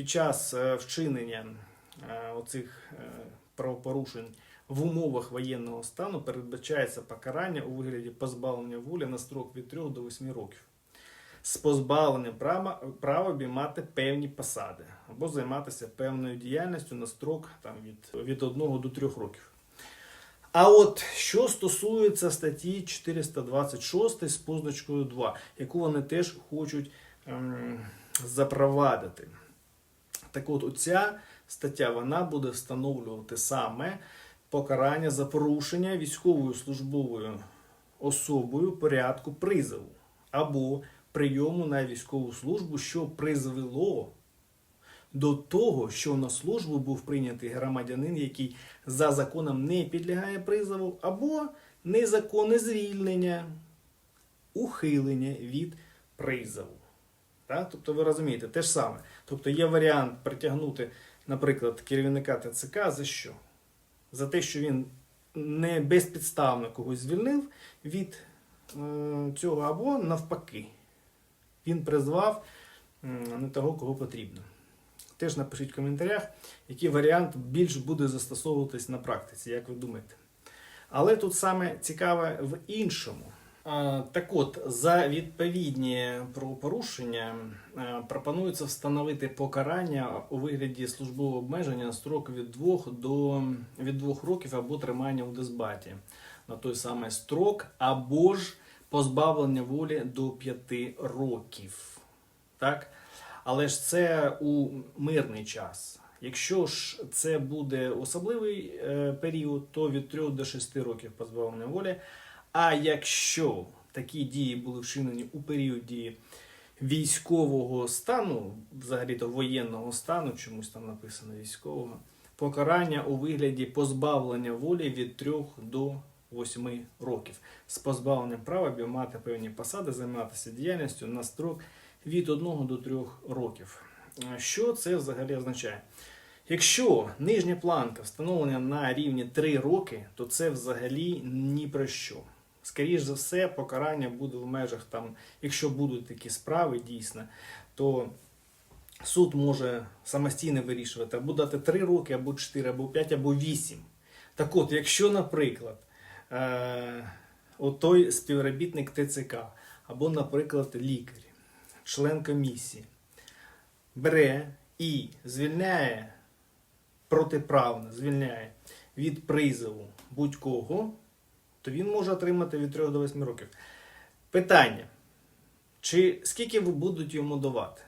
під час е, вчинення е, оцих е, правопорушень в умовах воєнного стану передбачається покарання у вигляді позбавлення волі на строк від 3 до 8 років з позбавленням права, права обіймати певні посади або займатися певною діяльністю на строк там, від, від 1 до 3 років. А от що стосується статті 426 з позначкою 2, яку вони теж хочуть ем, запровадити. Так от, оця стаття вона буде встановлювати саме покарання за порушення військовою службовою особою порядку призову або прийому на військову службу, що призвело до того, що на службу був прийнятий громадянин, який за законом не підлягає призову, або незаконне звільнення, ухилення від призову. Так? Тобто ви розумієте, те ж саме. Тобто є варіант притягнути, наприклад, керівника ТЦК за що? За те, що він не безпідставно когось звільнив від е, цього, або навпаки. Він призвав не того, кого потрібно. Теж напишіть в коментарях, який варіант більш буде застосовуватись на практиці, як ви думаєте. Але тут саме цікаве в іншому. Так от, за відповідні правопорушення е, пропонується встановити покарання у вигляді службового обмеження строк від 2 до від 2 років або тримання у дисбаті на той самий строк, або ж позбавлення волі до 5 років. Так? Але ж це у мирний час. Якщо ж це буде особливий е, період, то від 3 до 6 років позбавлення волі. А якщо такі дії були вчинені у період дії військового стану, взагалі-то воєнного стану, чомусь там написано військового, покарання у вигляді позбавлення волі від 3 до 8 років з позбавленням права обіймати певні посади, займатися діяльністю на строк від 1 до 3 років. Що це взагалі означає? Якщо нижня планка встановлена на рівні 3 роки, то це взагалі ні про що. Скоріше за все, покарання буде в межах там, якщо будуть такі справи дійсно, то суд може самостійно вирішувати або дати 3 роки, або 4, або 5, або 8. Так от, якщо, наприклад, е- отой співробітник ТЦК, або, наприклад, лікар, член комісії, бере і звільняє протиправно, звільняє від призову будь-кого, то він може отримати від 3 до 8 років. Питання: чи скільки ви будуть йому давати?